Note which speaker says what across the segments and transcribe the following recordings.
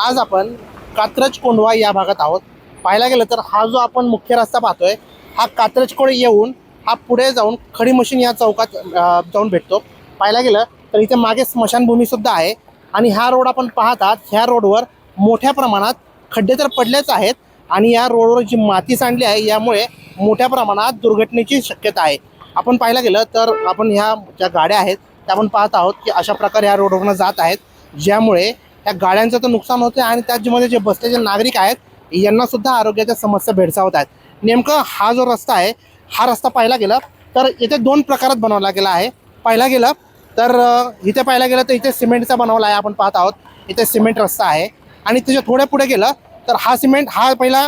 Speaker 1: आज आपण कात्रज कोंढवा या भागात आहोत. पाहायला गेलं तर हा जो आपण मुख्य रस्ता पाहतोय हा कात्रजकडे येऊन हा पुढे जाऊन खडी मशीन या चौकात जाऊन भेटतो. पाहायला गेलं तर इथे मागे स्मशानभूमीसुद्धा आहे आणि हा रोड आपण पाहत आहात ह्या रोडवर मोठ्या प्रमाणात खड्डे तर पडलेच आहेत आणि या रोडवर जी माती सांडली आहे यामुळे मोठ्या प्रमाणात दुर्घटनेची शक्यता आहे. आपण पाहायला गेलं तर आपण ह्या ज्या गाड्या आहेत त्या आपण पाहत आहोत की अशा प्रकारे ह्या रोडवरनं जात आहेत. ज्यामुळे त्या गाड्यांचं तर नुकसान होते आणि त्याच्यामध्ये जे बसलेले नागरिक आहेत यांना सुद्धा आरोग्याच्या समस्या भेडसावत आहेत. नेमकं हा जो रस्ता आहे हा रस्ता पाहिला गेला तर इथे दोन प्रकारात बनवला गेला आहे. पाहायला गेलं तर इथे पाहायला गेलं तर इथे सिमेंटचा बनवला आहे आपण पाहत आहोत. इथे सिमेंट रस्ता आहे. आणि त्याच्या थोड्या पुढे गेलं तर हा सिमेंट हा पहिला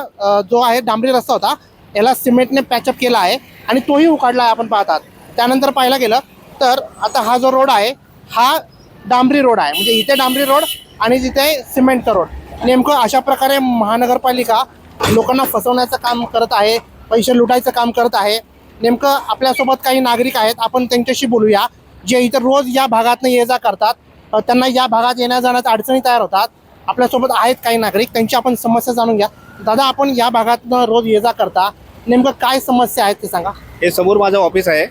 Speaker 1: जो आहे डांबरी रस्ता होता याला सिमेंटने पॅचअप केला आहे आणि तोही उकाडला आहे आपण पाहतात त्यानंतर पाहायला गेलं तर आता हा जो रोड आहे हा डांबरी रोड आहे. म्हणजे इथे डांबरी रोड आणि तिथे सिमेंटचा रोड. नेमकं अशा प्रकारे महानगरपालिका लोकांना फसवण्याचं काम करत आहे पैसे लुटायचं काम करत आहे. नेमकं आपल्यासोबत काही नागरिक आहेत आपण त्यांच्याशी बोलूया. जे इथं रोज या भागातनं ये जा करतात त्यांना या भागात येण्या जाण्यात अडचणी तयार होतात. आपल्यासोबत आहेत काही नागरिक त्यांची आपण समस्या जाणून घ्या. दादा आपण या भागातनं रोज ये जा करता. नेमकं काय समस्या आहेत ते सांगा.
Speaker 2: हे समोर माझं ऑफिस आहे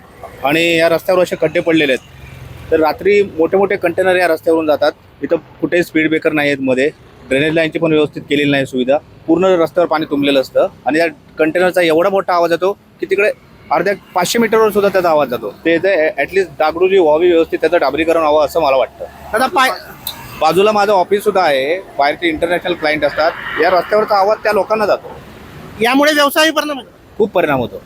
Speaker 2: आणि या रस्त्यावर असे खड्डे पडलेले आहेत. तर रात्री मोठे मोठे कंटेनर या रस्त्यावरून जातात. इथं कुठेही स्पीड ब्रेकर नाही आहेत मध्ये ड्रेनेज लाईनची पण व्यवस्थित केलेली नाही सुविधा. पूर्ण रस्त्यावर पाणी तुंबलेलं असतं. आणि या कंटेनरचा एवढा मोठा आवाज येतो की तिकडे अर्ध्या पाचशे मीटरवर सुद्धा त्याचा आवाज जातो. ते ॲटलिस्ट डागडुजी व्हावी व्यवस्थित त्याचं डाबरीकरण व्हावं असं मला वाटतं.
Speaker 1: दादा पाय
Speaker 2: बाजूला माझं ऑफिस सुद्धा आहे. बाहेरचे इंटरनॅशनल क्लायंट असतात. या रस्त्यावरचा आवाज त्या लोकांना जातो.
Speaker 1: यामुळे व्यवसाय परिणाम.
Speaker 2: खूप परिणाम होतो.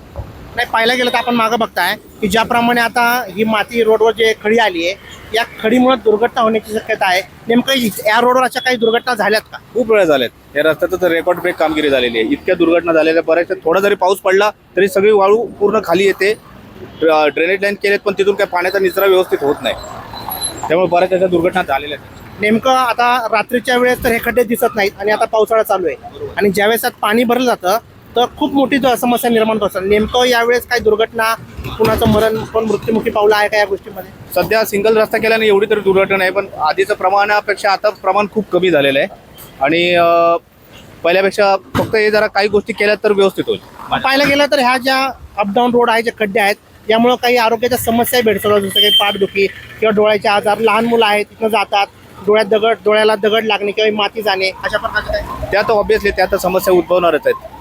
Speaker 1: नाही पाहायला गेलं तर आपण मागं बघताय की ज्याप्रमाणे आता ही माती रोडवर जे खडी आली आहे या खडीमुळे दुर्घटना होण्याची शक्यता आहे. नेमकं या रोडवर अशा काही दुर्घटना झाल्यात का?
Speaker 2: खूप वेळा झालेत या रस्त्याचं तर रेकॉर्ड ब्रेक कामगिरी झालेली आहे. इतक्या दुर्घटना झालेल्या बऱ्याचशा थोडा जरी पाऊस पडला तरी सगळी वाळू पूर्ण खाली येते. ड्रेनेज लाईन केलेत पण तिथून काय पाण्याचा निचरा व्यवस्थित होत नाही. त्यामुळे बऱ्याच अशा दुर्घटना झालेल्या आहेत.
Speaker 1: नेमकं आता रात्रीच्या वेळेस तर हे खड्डे दिसत नाहीत आणि आता पावसाळा चालू आहे. आणि ज्यावेळेस पाणी भरलं जातं तर खूप मोठी ज- समस्या निर्माण होत नेमकं यावेळेस काही दुर्घटना कुणाचं मरण कोण मृत्युमुखी पावलं आहे का या गोष्टीमध्ये?
Speaker 2: सध्या सिंगल रस्ता केल्याने एवढी तरी दुर्घटना आहे पण आधीचं प्रमाणापेक्षा आता प्रमाण खूप कमी झालेलं आहे. आणि पहिल्यापेक्षा फक्त हे जरा काही गोष्टी केल्या तर व्यवस्थित होईल.
Speaker 1: पाहायला गेलं तर ह्या ज्या अपडाऊन रोड आहे जे खड्डे आहेत यामुळं काही आरोग्याच्या समस्या भेडसावतात जसं काही पाठदुखी किंवा डोळ्याचे आजार लहान मुलं आहेत तिथं जातात डोळ्यात दगड डोळ्याला दगड लागणे किंवा माती जाणे अशा प्रकारचे
Speaker 2: त्या तर ऑब्विसली त्या तर समस्या उद्भवणारच आहेत.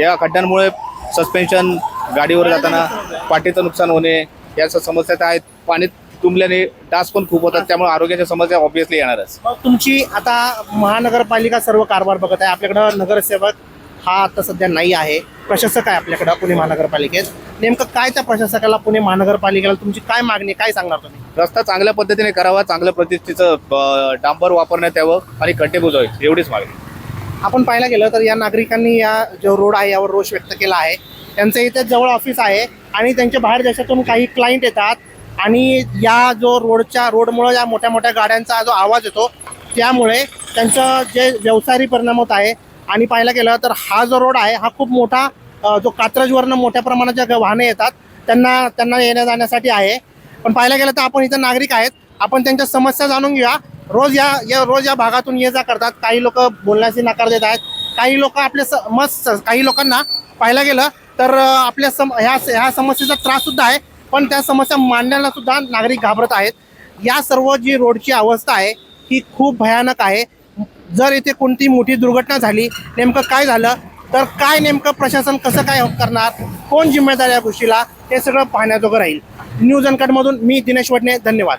Speaker 2: या खड्ड्यांमुळे सस्पेन्शन गाडीवर जाताना पाठीचं नुकसान होणे या स- समस्या तर आहेत. पाणी तुंबल्याने डास पण खूप होतात त्यामुळे आरोग्याच्या समस्या ऑब्विसली येणारच.
Speaker 1: मग तुमची आता महानगरपालिका सर्व कारभार बघत आहे. आपल्याकडं नगरसेवक हा आता सध्या नाही आहे. प्रशासक आहे आपल्याकडं पुणे महानगरपालिकेत. नेमकं काय त्या प्रशासकाला पुणे महानगरपालिकेला तुमची काय मागणी काय सांगणार तुम्ही?
Speaker 2: रस्ता चांगल्या पद्धतीने करावा चांगल्या ब- डांबर वापरण्यात यावं आणि खड्डे बुजवावे एवढीच मागणी.
Speaker 1: आपण पाहायला गेलं तर या नागरिकांनी या जो रोड आहे यावर रोष व्यक्त केला आहे. त्यांचं इथे जवळ ऑफिस आहे आणि त्यांच्या बाहेर देशातून काही क्लायंट येतात आणि या जो रोडच्या रोडमुळं या मोठ्या मोठ्या गाड्यांचा जो आवाज येतो त्यामुळे त्यांचं जे व्यवसायी परिणाम होत आहे. आणि पाहायला गेलं तर हा जो रोड आहे हा खूप मोठा जो कात्रजवरनं मोठ्या प्रमाणात ज्या वाहने येतात त्यांना त्यांना येण्या जाण्यासाठी आहे. पण पाहायला गेलं तर आपण इथं नागरिक आहेत. आपण त्यांच्या समस्या जाणून घेऊया. रोज या या रोज या भागातून ये जा करतात. काही लोक बोलण्याचे नकार देत आहेत. काही लोक आपले स- मत काही लोकांना पाहायला गेलं तर आपल्या सम ह्या ह्या समस्येचा त्रास सुद्धा आहे. पण त्या समस्या मांडण्याला सुद्धा नागरिक घाबरत आहेत. या सर्व जी रोडची अवस्था आहे ही खूप भयानक आहे. जर इथे कोणती मोठी दुर्घटना झाली नेमकं काय झालं तर काय नेमकं प्रशासन कसं काय करणार कोण जिम्मेदार या गोष्टीला हे सगळं पाहण्याजोगं राहील. न्यूज अनकटमधून मी दिनेश वडणे धन्यवाद.